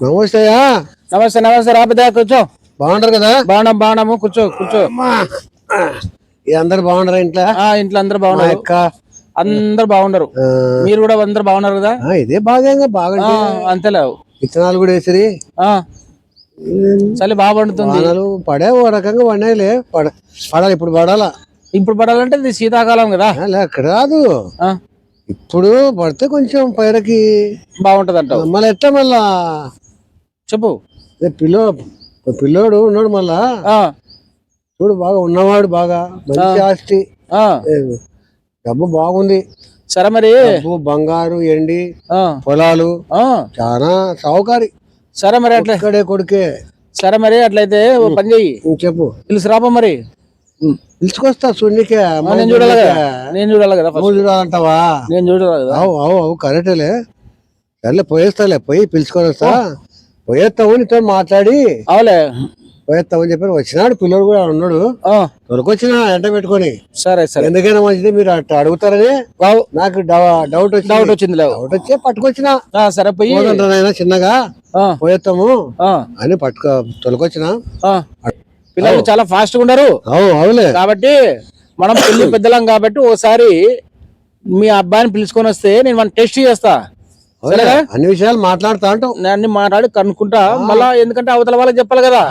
నమస్తేయా నమస్తే నమస్తే రాబిదా కూర్చో. బాగుంటారు కదా? బాగున్నాం బాగున్నాము. కూర్చో కూర్చో. అందరు బాగుంటారా ఇంట్లో? ఆ ఇంట్లో అందరు బాగున్నారు. అక్క. అందరు బాగున్నారు మీరు కూడా అందరు బాగున్నారు కదా? ఇదే బాగా బాగా ఆ, అంతేలే. విత్తనాలు కూడా వేసిరి. ఆ. చలి బాగా పండుతుంది. పడే ఓ రకంగా పడినాయిలే పడ పడాలి ఇప్పుడు పడాలా. ఇప్పుడు పడాలంటే ఇది శీతాకాలం కదా. అక్కడ రాదు. ఇప్పుడు పడితే కొంచెం పైరకి బాగుంటది అంటావు మళ్ళీ ఎట్లా మళ్ళా? చెప్పు. ఏ పిల్లో పిల్లోడు ఉన్నాడు మళ్ళా? చూడు బాగా ఉన్నవాడు బాగా మంచి ఆస్తి. డబ్బు బాగుంది. సరే మరి. బంగారు ఎండి పొలాలు. ఆ. చాలా సావుకారి. సరే మరి అట్లా. ఇక్కడే కొడుకే. సరే మరి అట్లయితే ఓ పని చెయ్యి. చెప్పు. పిలుసు రాపా మరి పిలుచుకొస్తా సున్నికే. నేను చూడాలి కదా. నేను చూడాలి కదా. నువ్వు చూడాలంటావా? నేను చూడాలి కదా. అవు అవు అవు కరెక్టేలే సర్లే పోయేస్తాలే పోయి పిలుచుకొని వస్తా. పోయేస్తావు నీతో మాట్లాడి. అవులే. పోయేస్తావు అని చెప్పి వచ్చినాడు పిల్లడు కూడా ఉన్నాడు. తొలకొచ్చిన ఎంట పెట్టుకొని. సరే సరే. ఎందుకైనా మంచిది మీరు అట్లా అడుగుతారని నాకు డౌట్ వచ్చి డౌట్ వచ్చింది లేవు. డౌట్ వచ్చే పట్టుకొచ్చిన. సరే పోయి. చిన్నగా పోయేస్తాము అని పట్టుకో తొలకొచ్చిన. పిల్లలు చాలా ఫాస్ట్గా ఉన్నారు అవు అవులే కాబట్టి మనం పెళ్ళి పెద్దలం కాబట్టి ఓసారి మీ అబ్బాయిని పిలుచుకొని వస్తే నేను మన టెస్ట్ చేస్తా. అన్ని విషయాలు మాట్లాడుతా అంటావు నేను అన్ని మాట్లాడి కనుక్కుంటా. మళ్ళా ఎందుకంటే అవతల వాళ్ళకి చెప్పాలి కదా.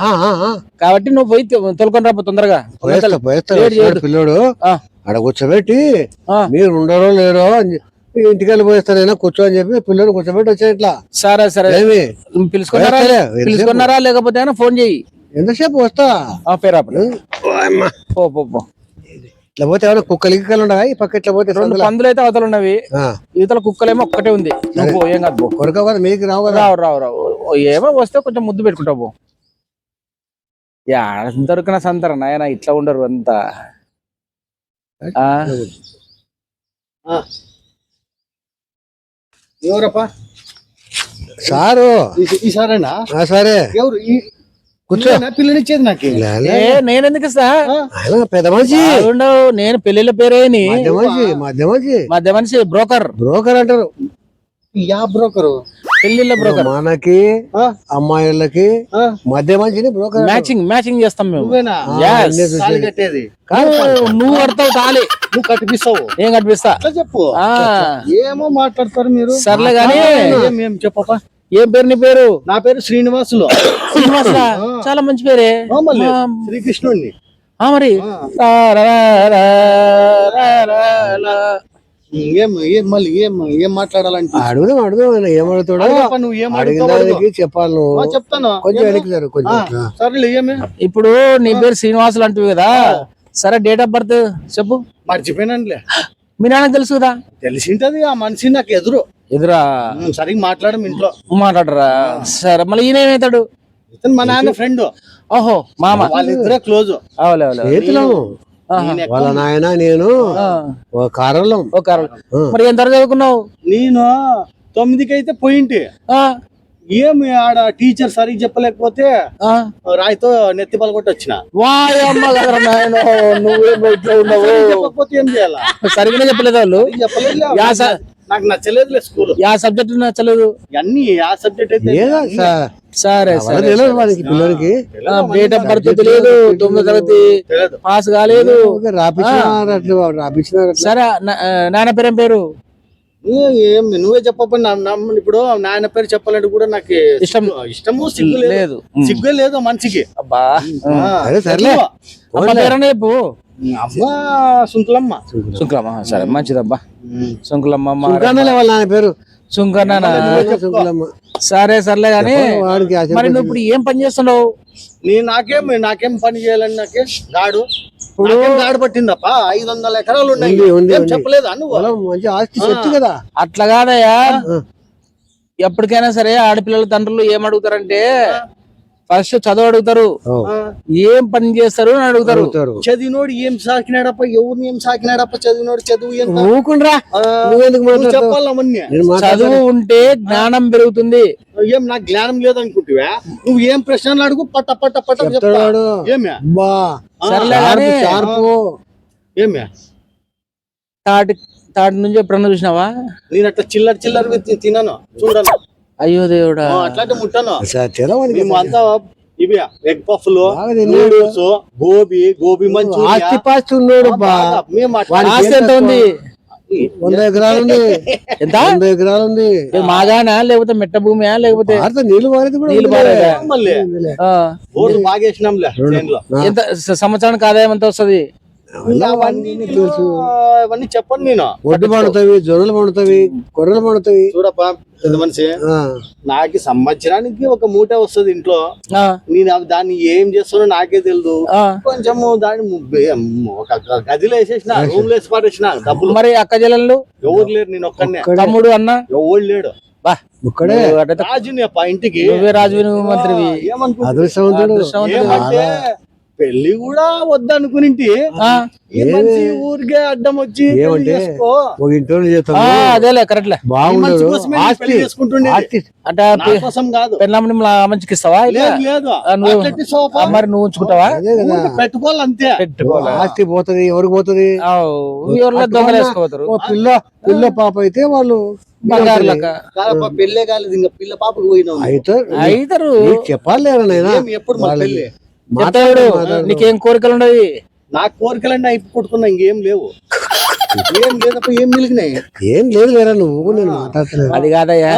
కాబట్టి నువ్వు పోయి తొలకొని రాపో తొందరగా. పిల్లోడు ఆడ కూర్చోబెట్టి. మీరు ఉండరో లేరో ఇంటికి వెళ్ళి పోయేస్తానైనా కూర్చో అని చెప్పి పిల్లలు కూర్చోబెట్టి వచ్చా ఇట్లా. సరే సరే. పిలుచుకున్నారా? పిలుచుకున్నారా? లేకపోతే ఫోన్ చెయ్యి ఎంతసేపు వస్తా? పేరు పో. ఇట్లా పోతే ఏమైనా కుక్కలు గిక్కలు ఉండగా ఈ పక్క ఇట్లా పోతే రెండు పందులు అయితే అవతల ఉన్నవి. ఇవతల కుక్కలేమో ఒక్కటే ఉంది. నువ్వు ఏం కాదు కొరక కదా మీకు రావు కదా. రావు రావు రావు. ఏమో వస్తే కొంచెం ముద్దు పెట్టుకుంటావు పో. యా దొరికిన సంతర నాయన ఇట్లా ఉండరు అంతా. ఆ, ఎవరప్పా? సారు. ఈ- సారేనా? ఆ, సరే. ఎవరు? ఈ- కూర్చో. పిల్లనిచ్చేది నాకు. ఏ నేనెందుకు ఇస్తా ఆయన పెద్ద మనిషి. ఉండవు నేను పెళ్ళిళ్ళ పేరేని. మధ్య మనిషి మధ్య మనిషి. మధ్య మనిషి బ్రోకర్. బ్రోకర్ అంటారు. Yeah broker. పెళ్ళిళ్ళ బ్రోకర్. మనకి? అమ్మాయిలకి? మధ్య మనిషిని బ్రోకర్. మ్యాచింగ్ మ్యాచింగ్ చేస్తాం మేము. నువ్వేనా? Yes. తాళి కట్టేది. నువ్వు- కడతావు తాలి నువ్వు కట్టిపిస్తావు. ఏం కనిపిస్తా అట్లా చెప్పు. ఏమో మాట్లాడతారు మీరు. సర్లే గాని. ఏం ఏం చెప్పప్పా ఏం పేరు నీ పేరు? నా పేరు శ్రీనివాసులు. శ్రీనివాసరా? చాలా మంచి పేరే. శ్రీకృష్ణుడిని. ఆ మరి. రా, రా, రా, రా, రా, రా. ఏం ఏం మళ్ళీ ఏం ఏం మాట్లాడాలంటే? అడుగుదాం అడుగుదాం నువ్వు ఏం అడిగిన చెప్పాలి నువ్వు. చెప్తాను. కొంచెం కొంచెం. సరేలే ఏమే? ఇప్పుడు నీ పేరు శ్రీనివాసులు అంటువి కదా. సరే డేట్ ఆఫ్ బర్త్ చెప్పు. మర్చిపోయినానులే. మీ నాన్నకు తెలుసు కదా తెలిసింటది ఆ మనిషి నాకు ఎదురు. ఎదురా సరిగ్గా మాట్లాడము ఇంట్లో. మాట్లాడరా? సరే మళ్ళీ ఈయన ఏమవుతాడు ఇతను మా నాన్న ఫ్రెండ్. ఓహో మామ. వాళ్ళిద్దరే క్లోజ్. అవలే అవలే చేతులం. వాళ్ళ నాయన నేను ఒక కారంలో. ఒక కారణం. మరి ఎంత చదువుకున్నావు? నేను తొమ్మిదికి అయితే పోయింటి. ఆ, ఏమి ఆడ టీచర్ సరిగ్గా చెప్పలేకపోతే ఆ. రాయితో నెత్తి పలకొట్టి వచ్చిన ఉన్నావు? చెప్పకపోతే ఏం చేయాలా? సరిగ్గా చెప్పలేదు. వాళ్ళు నాకు నచ్చలేదులే స్కూల్. యా సబ్జెక్ట్ నచ్చలేదు. అన్ని ఆ సబ్జెక్ట్ అయితే సరే సరే పిల్లలకి. డేట్ ఆఫ్ బర్త్ తెలియదు తొమ్మిదో తరగతి పాస్ కాలేదు. సరే నాన్న పేరేం పేరు? ఏ- నువ్వే నా- ఇప్పుడు నాయన పేరు చెప్పాలంటే కూడా నాకు ఇష్టం. ఇష్టము సిగ్గు లేదు. లేదు. సిగ్గే లేదు మనిషికి. అబ్బా. సరే అమ్మ సుంకులమ్మ. శుంకులమ్మ సరే మంచిదబ్బా. శుంకులమ్మ అమ్మ సుంకన్నలే వాళ్ళ నాయన పేరు? శుంకన్న సుంకులమ్మ. సరే సర్లే ఆశ మరి నువ్వు ఇప్పుడు ఏం పని చేస్తున్నావు? నీ నాకేం నాకేం పని చేయాలని నాకే గాడు. ఇప్పుడు గాడు పట్టిందప్ప? ఐదు వందల ఎకరాలు ఉన్నాయి. చెప్పలేదా నువ్వు? మంచి ఆస్తి చెట్టు కదా. అట్లా కాదయ్యా. ఎప్పటికైనా సరే ఆడపిల్లల తండ్రులు ఏం అడుగుతారంటే ఫస్ట్ చదువు అడుగుతారు. ఏం పని చేస్తారు అని అడుగుతారు. చదివినోడు ఏం సాకినాడప్ప? ఎవరిని ఏం సాకినాడప్ప చదివినోడు? చదువు ఎంత? ఊకుండ్రా ఆ, నువ్వెందుకు నువ్వు మాట్లాడతావు? చెప్పాలా అవన్నీ. నేను మాట్లాడతాను. చదువు ఉంటే జ్ఞానం పెరుగుతుంది. ఏం నాకు జ్ఞానం లేదనుకుంటువా? నువ్వు ఏం ప్రశ్నలు అడుగు పట్ట పట్ట పట్ట చెప్తా. చెప్తాడు ఏమే తాటి తాటి నుంచి ఎప్పుడన్నా చూసినావా? నేను అట్లా చిల్లర చిల్లర తినను చూడను. అయ్యో దేవుడా. అట్లాంటి ముట్టను. స- తెలవనికి మేము అంతా ఇవి ఎగ్ పఫ్లు బాగా తిన్నాడు. నూడిల్స్ గోబీ గోబీ ఆస్తి పాస్తి ఉన్నాడు ఆస్తి ఎంత ఉంది. వంద ఎకరాలు ఉంది. ఎంత? వంద ఎకరాలు ఉంది. ఇది మాగానా? లేకపోతే మెట్ట భూమియా? లేకపోతే నీళ్ళు కూడా నీళ్ళు? మళ్ళీ ఎంత సంవత్సరానికి ఆదాయం ఎంత వస్తది? అవన్నీ నీకు తెలుసు. అవన్నీ చెప్పండి నేను. ఒడ్డు పండుతావి జొన్నలు పండుతావి గొర్రెలు పండుతావి చూడప్పా పెద్ద మనిషి. నాకు సంవత్సరానికి ఒక మూట వస్తుంది ఇంట్లో. నేను దాన్ని ఏం చేస్తానో నాకే తెలియదు. కొంచెము దాన్ని ఒక గదిలో వేసేసిన రూమ్లో వేసి పారేసిన డబ్బులు. మరి అక్క చెల్లెళ్ళు? ఎవరు లేరు నేను ఒక్కనే ఒక్కడే. తమ్ముడు అన్న? ఎవరు లేడు. రాజుని అప్ప ఇంటికి. నువ్వు మంత్రివి. ఏమనుకుంటున్నా అదృష్టవంతుడు. అదృష్టవంతుడు. ఏమంటే పెళ్ళి కూడా వద్దనుకునింటి. ఆ, ఈ మనిషి ఊరికే అడ్డం వచ్చి. ఒక ఇంట్లో అదేలే కరెక్ట్లే. ఆస్తి అంటే కోసం కాదు. పెళ్ళమ్మని మంచికి ఇస్తావా? మరి నువ్వు ఉంచుకుంటావా? పెట్టుకోవాలి అంతే. పెట్టుకోవాలా? ఆస్తి పోతది ఎవరికి పోతది? ఆ, ఎవరిలో దొంగలు వేసుకోతారు ఓ పిల్ల పిల్ల పాప అయితే వాళ్ళు పెళ్ళే కాలేదు ఇంకా పిల్ల పాపకు పోయినాం. అయితే చెప్పాలి ఎప్పుడు పెళ్ళి? చెప్తాడు నీకేం కోరికలు ఉండవు? నా కోరికలన్నీ అయిపో కొట్టుకున్నా ఇంకేం లేవు. ఏం లేదప్ప ఏం మిలిగినాయి ఏం లేదు లేరా నువ్వు? నేను మాట్లాడతలేదు అది కాదయ్యా.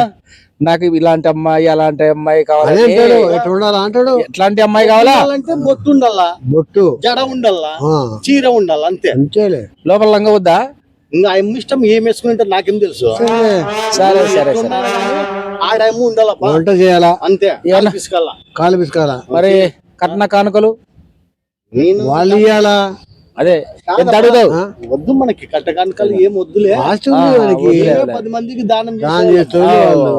నాకు ఇలాంటి అమ్మాయి అలాంటి అమ్మాయి కావాలి? అంటాడు. ఉండాలా ఎట్లాంటి అమ్మాయి కావాలా? అంటే బొట్టు ఉండాలా? బొట్టు. జడ ఉండాలా? చీర ఉండాలా? అంతే. అంతేలే. లోపల లంగ వద్దా ఇంకా ఆయన ఇష్టం ఏం వేసుకుంటే నాకేం తెలుసు? సరే, సరే సరే ఆడేమో ఉండాలప్ప. వంట చేయాలా? అంతే. ఏమన్నా? తీసుకెళ్ళా కాలు పిసుకాలా? మరి కట్న కానుకలు? వాళ్ళు అదే ఎంత అడుగుతావు? వద్దు మనకి కట్టకానికలు ఏం వద్దులే. పది మందికి దానం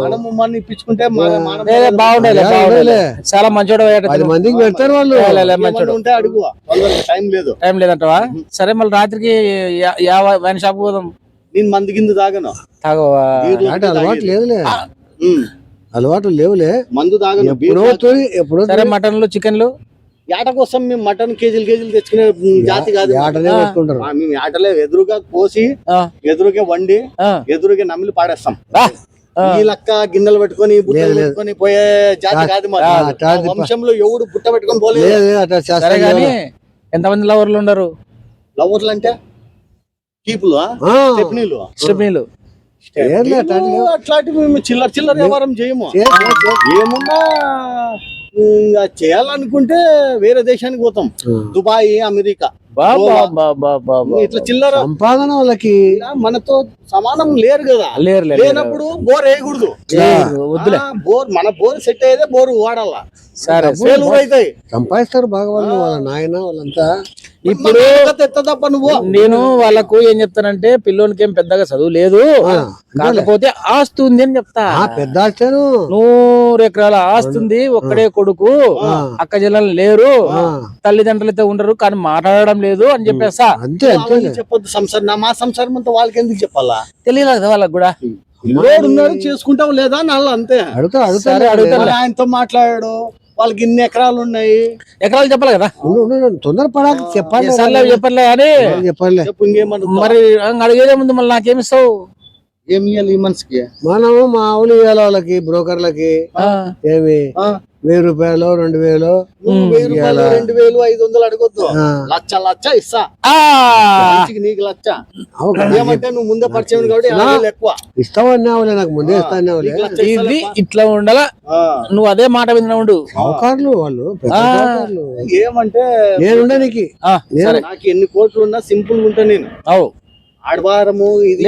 మనము మన ఇప్పించుకుంటే అదేలే. చాలా మంచోడు పది మందికి పెడతారు వాళ్ళు. మంచోడు. ఉంటే అడుగు. టైం లేదు. టైం లేదంటవా? సరే మళ్ళీ రాత్రికి యా- యావ వైన్ షాప్ పోదాం. నేను మంది కింద తాగను. తాగవా? అలవాటు లేదులే. అలవాటు లేవులే. మందు తాగను ఎప్పుడో తోలి ఎప్పుడో సరే మటన్లు చికెన్లు? ఏట కోసం మేము మటన్ కేజీలు కేజీలు తెచ్చుకునే జాతి కాదు ఆటనే పెట్టుకుంటారు. ఆ, మేము ఏటలే ఎదురుగా కోసి ఆ, ఎదురుగా వండి ఆ, ఎదురుగా నమిలి పాడేస్తాం. ఆ. ఈ లక్క గిన్నెలు పెట్టుకొని బుట్టలు పెట్టుకొని పోయే జాతి కాదు మాది. ఆ, ఆ వంశంలో ఎవడు బుట్ట పెట్టుకొని పోలేదు. లేదు అట్లా సరే చేస్తాం గాని ఎంతమంది లవర్లు ఉండరు? లవర్లు అంటే కీపులు స్టెప్నీలు లేవు. అట్లాంటివి మేము చిల్లర చిల్లర వ్యవహారం చేయము. ఏమున్నా చేయాలనుకుంటే వేరే దేశానికి పోతాం. Dubai America. ఇట్లా చిల్లర సంపాదన వాళ్ళకి మనతో సమానం లేరు కదా. లేరు లేనప్పుడు బోర్ వేయకూడదు. వద్దులే. బోర్ మన బోర్ సెట్ అయ్యేదే బోర్ వాడాలా. సరే అవుతాయి సంపాదిస్తారు బాగా వాళ్ళు వాళ్ళ నాయన వాళ్ళంతా. ఇప్పుడు తప్ప నువ్వు. నేను వాళ్ళకు ఏం చెప్తానంటే పిల్లోనికి ఏం పెద్దగా చదువు లేదు. కాకపోతే ఆస్తి ఉంది అని చెప్తా. ఆ, పెద్ద ఆస్తాను నూరు ఎకరాల ఆస్తి ఉంది ఒక్కడే కొడుకు. అక్క జిల్లలు లేరు తల్లిదండ్రులతో ఉండరు కానీ మాట్లాడడం లేదు అని చెప్పేస్తా అంతే అంతే. అవన్నీ చెప్పొద్దు సంసారం నా మా సంసారం అంతా వాళ్ళకి ఎందుకు చెప్పాలా? తెలియదు కదా వాళ్ళకి కూడా. పిల్లోడు ఉన్నాడు చేసుకుంటావు లేదా అని వాళ్ళు అంతే. అడుగుతా అడుగుతా. సరే అడుగుతా. మరి ఆయనతో మాట్లాడాడు వాళ్ళకి ఇన్ని ఎకరాలు ఉన్నాయి. ఎకరాలు చెప్పాలి కదా. తొందర పడాక చెప్పాలి సర్లే చెప్పలే అని. చెప్పాలి చెప్పు ఇంకేమన్నా మరి అడిగేదే ముందు మళ్ళీ నాకేమిస్తావు ఏమి ఇవ్వాలి ఈ మనిషికి? మనము మా ఆవులు ఇవ్వాలి వాళ్ళకి బ్రోకర్లకి ఏమి వెయ్యి రూపాయలు రెండు వేలు నువ్వు వెయ్యి రూపాయలు రెండు వేలు ఐదు వందలు అడగొద్దు. లచ్చ లచ్చ ఇస్తా. నీకు లచ్చ. ఏమంటే నువ్వు ముందే పరిచయం కాబట్టి ఎక్కువ. ఇస్తావు అన్నావులే నాకు ముందే ఇస్తా అన్నావులే నీకు లచ్చ ఇది. ఇట్లా ఉండాల? ఆ, నువ్వు అదే మాట విన్నా ఉండు. సావుకారులు వాళ్ళు. ఏమంటే నేనుండే నీకు. నాకు ఎన్ని కోట్లు ఉన్నా సింపుల్గా ఉంటా నేను. అవు. ఆడవారము ఇది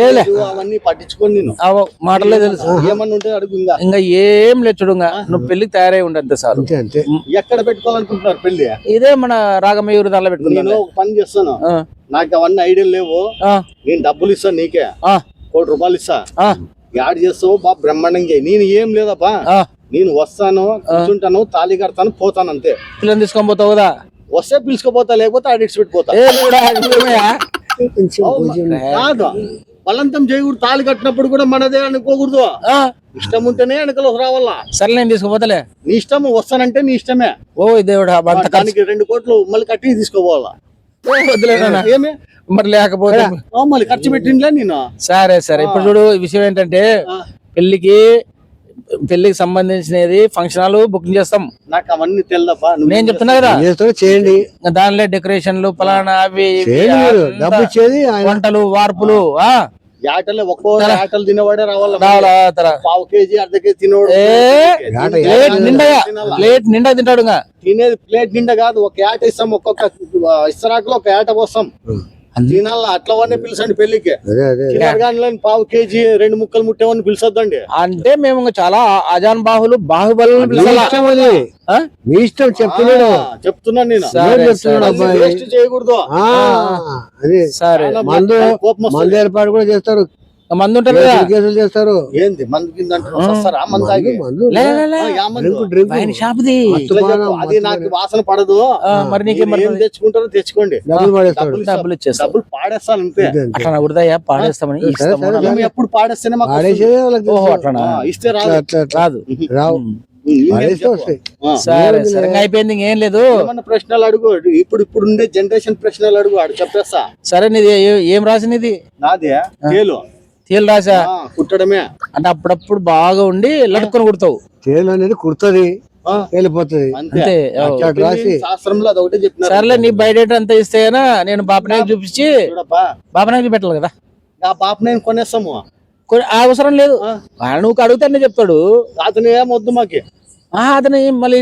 అవన్నీ పట్టించుకొని నేను. అవు మాటలే తెలుసు. ఏమన్నా ఉంటే అడుగు ఇంకా. ఇంకా ఏం లేచుడుగా నువ్వు పెళ్ళికి తయారై ఉండంతే సార్. అంతే అంతే. ఎక్కడ పెట్టుకోవాలనుకుంటున్నారు పెళ్ళి ఇదే మన రాగమయూరు దానిలో నేను పెట్టుకున్నాను ఒక పని చేస్తాను. నాకు అవన్నీ ఐడియా లేవు. నేను డబ్బులు ఇస్తాను నీకే. ఆ, కోటి రూపాయలు ఇస్తా. యాడ్ చేస్తావు బా బ్రహ్మాండంగా. నేను ఏం లేదప్పా ఆ. నేను వస్తాను కూర్చుంటాను తాళి కడతాను పోతాను అంతే. పిల్లని తీసుకొని పోతావు కదా? వస్తే పిలుచుకోపోతా లేకపోతే ఆడిట్స్ పెట్టిపోతా? కొంచెం కొంచెం కాదు. బలంతం చేయకూడదు. తాళి కట్టినప్పుడు కూడా మనదే అనుకోకూడదు. ఆ, ఇష్టం ఉంటేనే వెనకలు రావాలా? సరే నేను తీసుకుపోతలే. నీ ఇష్టం వస్తానంటే నీ ఇష్టమే. ఓ దేవుడా దానికి రెండు కోట్లు మళ్ళీ కట్టి తీసుకోపోవాలా. ఏమి? మరి లేకపోతే మళ్ళీ ఖర్చు పెట్టిండ్లే నేను సరే సరే. ఇప్పుడు చూడు విషయం ఏంటంటే. పెళ్ళికి పెళ్ళికి సంబంధించినది ఫంక్షన్ హాల్ బుకింగ్ చేస్తాం. నాకు అవన్నీ తెలదప్పా నేను చెప్తున్నా కదా? చేయండి. దానిలో డెకరేషన్లు పలానా అవి వంటలు వార్పులు ఆ. ఆటలే ఒక్కో ఆటలు తినేవాడే రావాల పావు కేజీ అర్ధ కేజీ తినేవాడు ప్లేట్ తినాలా? ప్లేట్ నిండా తింటాడు తినేది ప్లేట్ నిండా కాదు ఒక ఆట ఇస్తాం ఒక్కొక్క ఇస్తరాకులో ఒక ఆట పోస్తాం. తినాలా? అట్లా వాడిని పిలిచండి పెళ్ళికి పావు కేజీ రెండు ముక్కలు ముట్టేవని పిలిచొద్దండి. అంటే మేము ఇంకా చాలా అజాన్ బాహులు బాహుబలు మీ ఇష్టం చెప్తున్నాడు. చెప్తున్నాను నేను. చేయకూడదు. సరే. మందు. మందు ఏర్పాటు కూడా చేస్తారు. మంది ఉంటుంది కదా? కేసులు కేసులు చేస్తారు. ఏంది? మందు కింద? వస్తారా? మందు తాగి? షాప్ది. అది నాకు వాసన పడదు. మరి నీకేం ఏం? తెచ్చుకుంటారో తెచ్చుకోండి. డబ్బులు పడేస్తాడు. డబ్బులు పాడేస్తాను అంతే. అట్లా నవ్వుతాయా పాడేస్తామని ఎప్పుడు పాడేస్తేనే ఓహో ఇస్తే రాదు. రాదు. రావు. సరే సరే. అయిపోయింది ఇంకేం లేదు. ప్రశ్నలు అడుగు. ఇప్పుడు ఇప్పుడు ఉండే జనరేషన్ ప్రశ్నలు అడుగు. చెప్పేస్తా. సరే నీది ఏ- ఏం రాసినది నాదే? తేలు రాసా కుట్టడమే. అంటే అప్పుడప్పుడు బాగా ఉండి లటుకొని కుడతావు. తేలు అనేది కుడుతుంది ఆ, వెళ్ళిపోతుంది అంతే. రాసి. శాస్త్రంలో అది ఒకటే చెప్పినారు. సర్లే నీ బయట అంతా ఇస్తేనా నేను బాపనాయకు చూపించి బాపనాయకు పెట్టాలి కదా. ఆ పాప నేను కొనేస్తాము అవసరం లేదు. నువ్వు అడుగుతానే చెప్తాడు. అతను ఏం వద్దు మాకి. అతను మళ్ళీ.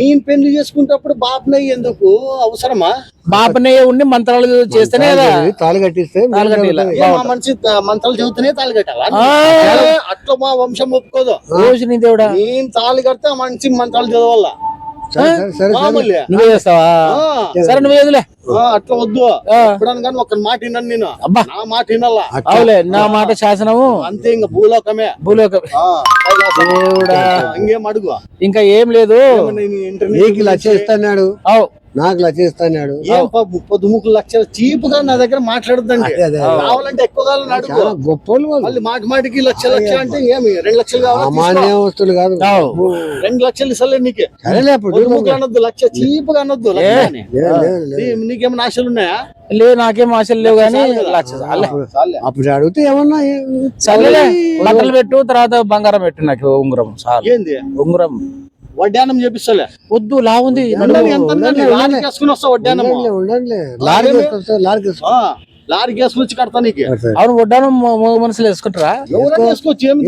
నేను పెళ్ళి చేసుకుంటప్పుడు బాపనే ఎందుకు? అవసరమా? బాపనయ్య ఉండి మంత్రాలు చేస్తేనే తాళి కట్టిస్తే మనిషి మంత్రాలు చెబుతూనే తాళి కట్టాలా? అట్లా మా వంశం ఒప్పుకోదు. రోజు నీ దేవుడా? నేను తాళి కడితే ఆ మనిషి మంత్రాలు చదవాలా? నువ్వే చేస్తావా? సరే నువ్వు ఎదులే ఆ, అట్లా వద్దు. కానీ ఒక మాట విన్నాను నేను. అబ్బా. నా మాట వినాలా. అవులే నా మాట శాసనము. అంతే ఇంకా భూలోకమే. భూలోక ఆ, కైలాసం. దేవుడా. ఆ, ఇంకేం అడుగు? ఇంకా ఏం లేదు. నీకు అవు. నాకు లక్ష ఇస్తాడు పొద్దుముకు లక్షలు చీప్గా నా దగ్గర మాట్లాడద్దండి. కావాలంటే ఎక్కువ మళ్ళీ మాటి మాటికి లక్ష లక్ష అంటే ఏమి? రెండు లక్షలు కావాలి? వస్తువులు కాదు. రెండు లక్షలు ఇస్తలే నీకే. పొద్దుముకు అనొద్దు లక్ష చీప్గా అనొద్దు లక్ష అని. లేదు, లేదు, లేదు. నీ- నీకేమైనా ఆశలు ఉన్నాయా? లేదు నాకేం ఆశలు లేవు కానీ లక్ష అప్పుడు అడిగితే ఏమన్నా సరేలే బట్టలు పెట్టు తర్వాత బంగారం పెట్టు నాకు ఉంగరం చాలు. ఏంది? ఉంగరం. వడ్డానం చేపిస్తలే. వద్దు లా ఉంది ఉండాలి, ఎంత ఉండాలి? లారీకి వేసుకుని వస్తా వడ్డానము ఉండండి, ఉండండి లారీకి వేసుకొస్తా లారీకి వేసుకో ఆ, లారీకి వేసుకుని వచ్చి కడతా నీకు. అవును వడ్డానం మగ మనుషులు వేసుకుంటారా? వేసుకోవచ్చు ఏమి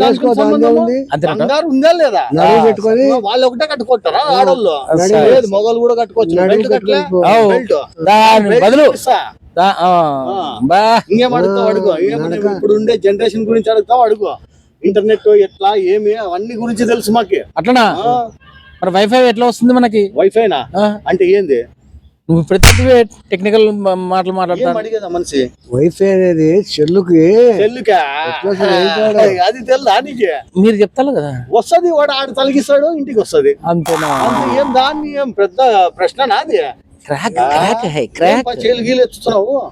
బంగారు ఉందా లేదా? పెట్టుకొని వాళ్ళు ఒకటే కట్టుకుంటారా? ఆడోళ్ళు. లేదు మగవాళ్ళు కూడా కట్టుకోవచ్చు. బదులు. ఇంకేం అడుగుతావు? అడుగు. ఇప్పుడు ఉండే జనరేషన్ గురించి అడుగుతావు? అడుగు. ఇంటర్నెట్ ఎట్లా ఏమి అవన్నీ గురించి తెలుసు మాకి. అట్లనా? మరి వైఫై ఎట్లా వస్తుంది మనకి? వైఫైనా అంటే ఏంది? నువ్వు ప్రతి టెక్నికల్ మాటలు అడిగేదా మనిషి? వైఫై అనేది చెల్లుకి. అది తెలుదా నీకు? మీరు చెప్తారు కదా? వస్తది వాడు ఆడ తలిగిస్తాడు ఇంటికి వస్తది. అంతేనా? అంతే ఏం దాన్ని ఏం పెద్ద ప్రశ్న నాది? క్రాక్ క్రాక్ హై క్రాక్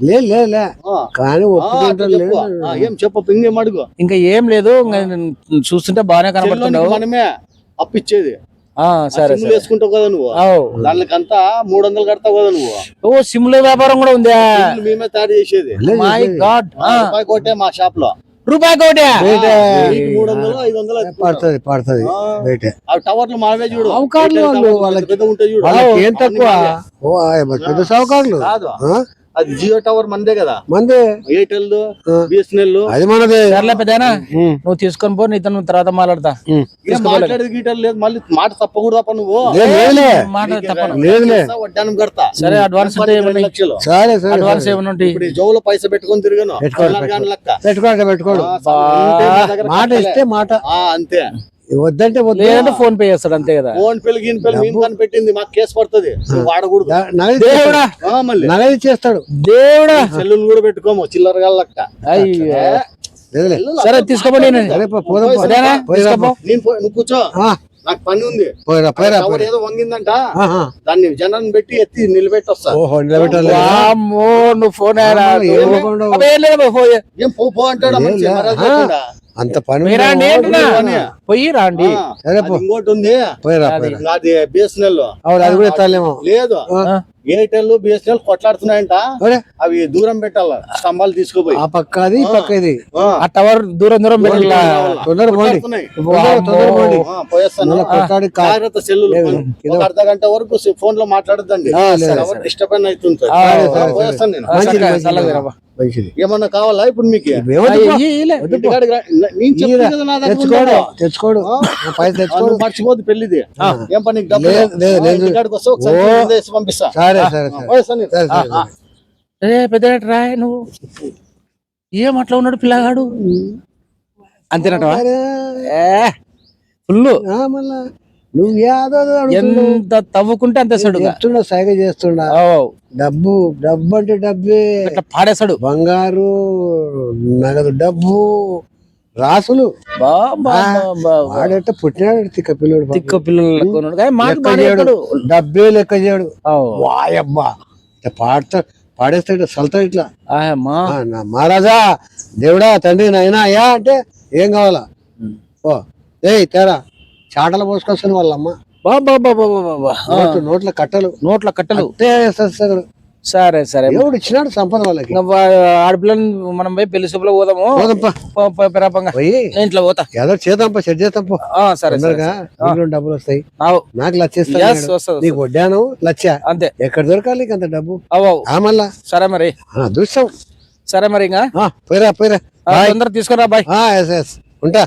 లేదు లే ఆ. కానీ ఏం చెప్పు ఇంకేం అడుగు. ఇంకా ఏం లేదు చూస్తుంటే బాగానే చెల్లోనికి కనపడుతున్నావు మనమే అప్పిచ్చేది. సరే సరే. వేసుకుంటావు కదా నువ్వు? అవు. దానికంతా మూడు వందలు కడతావు కదా నువ్వు? ఓ సిమ్ల వ్యాపారం కూడా ఉందా? మేమే తయారు చేసేది. మై. గాడ్ రూపాయి కోటే మా షాప్లో రూపాయి కోటి? మూడు వందలు ఐదు వందలు. పడుతుంది పడుతుంది. ఆ, బయట టవర్లు మావే చూడు. టవర్లు వాళ్ళకి- పెద్ద ఉంటాయి చూడు. ఏం తక్కువ? పెద్ద ఆ? అది జియో టవర్ మందే కదా? మందే. ఎయిర్టెల్. బిఎస్ఎన్ఎల్ అది మనదే. సర్లే పెద్దనా నువ్వు తీసుకొని పో నీతో నువ్వు తర్వాత మాట్లాడతా. మాట్లాడేది గీటలు లేదు మళ్ళీ మాట తప్పకూడదు తప్ప నువ్వు? మాట తప్పను. లేదులే. వడ్డానం కడతా. సరే అడ్వాన్స్ లక్షలు. సరే సరే అడ్వాన్స్ ఉంటాయి ఇప్పుడు ఈ జోబులో పైసా పెట్టుకొని తిరిగాను. పెట్టుకోండి, పెట్టుకోండి నా దగ్గర మాట. ఇస్తే మాట. ఆ, అంతే. వద్దంటే లేదంటే ఫోన్ పే చేస్తాడు అంతే కదా. ఫోన్ పెళ్ళి గిన్ పెళ్ళి మేము కనిపెట్టింది మాకు కేసు పడుతుంది. నువ్వు వాడకూడదు. దేవుడా! నగదు చేస్తాడు. దేవుడా! సెల్లులు కూడా పెట్టుకోము చిల్లర గాని లెక్క అయ్యో లేదులే. సెల్లులు సరే అట్లా తీసుకోపో నేను. సరే పో, పోదాం పో. సరేనా? పోయిరా తీసుకోపో. నేను పో- నువ్వు కూర్చో. నాకు పని ఉంది. ఏదో వంగిందంట. దాన్ని జనాన్ని పెట్టి ఎత్తి నిలబెట్టి వస్తా ఓహో నిలబెట్టాలి. వామ్మో నువ్వు ఫోన్ పో అంటాడు అంత పని పోయి రాండి. పోయి సరే ఇంకోటి ఉంది. పోయిరా అది బిఎస్ఎన్ఎల్ అది కూడా ఎత్తాలేమో లేదు. ఎయిర్టెల్ బిఎస్ఎన్ఎల్ కొట్లాడుతున్నాయంట. అవి దూరం పెట్టాల? స్తంభాలు తీసుకుపోయి. ఆ పక్క అది ఈ పక్క ఇది ఆ, టవర్ దూరం దూరం పెట్టాలా? జాగ్రత్త ఒక అర్ధ గంట వరకు ఫోన్లో మాట్లాడద్దండి. ఆ, లేదు, డిస్టర్బ్ అయిన అవుతుంది పోయేస్తాను నేను. ఏమన్నా కావాలా ఇప్పుడు మీకు? తెచ్చుకోడు మర్చిపోద్దు పెళ్ళిది ఏం పని చేసి పంపిస్తా. సరే పెద్ద రాయ్ నువ్వు. ఏం అట్లా ఉన్నాడు పిల్లగాడు? అంతేనటవా? ఫుల్ నువ్వు యాదో అడుగుతున్నావు. ఎంత తవ్వుకుంటే అంత సడుగా. చెప్తున్నా సైగ చేస్తున్నా డబ్బు డబ్బు అంటే డబ్బే. ఇట్లా పాడేస్తాడు బంగారు నగదు డబ్బు. రాసులు. వాడట పుట్టినాడు తిక్క పిల్లడు. తిక్క. ఏ, చెప్తాడు. డబ్బే లెక్క చేయడు. వాయబ్బా పాడతా పాడేస్తాడు సల్తా ఇట్లా మహారాజా దేవుడా తండ్రి నాయనా అయ్యా అంటే ఏం కావాలా ఓ ఏయ్ తేరా చాటలు పోసుకొస్తాను వాళ్ళమ్మ బా బా బా బా బా బా బా. ఆ, నోట్లు కట్టలు నోట్ల కట్టలు అంతే. సరే సరే. దేవుడు ఇచ్చినాడు సంపద వాళ్ళకి? ఆడపిల్లని మనం పోయి పెళ్ళి శుభ్లో పోదాము. పెరాపంగా. ఇంట్లో పోతా. ఏదో చేద్దాంపా సెట్ చేద్దాంపా. ఆ, సరే డబ్బులు వస్తాయి. నాకు లచ్చేస్తాను. నీకు వడ్డాను లచ్చ. అంతే. ఎక్కడ దొరకాలి నీకు అంత డబ్బు? మళ్ళా? సరే మరి. ఆ, అదృష్టం సరే మరి ఇంకా. పోయిరా పోయిరా. ఆ, తొందరగా తీసుకురా బాయ్ ఆ, ఎస్ ఎస్ ఉంటా.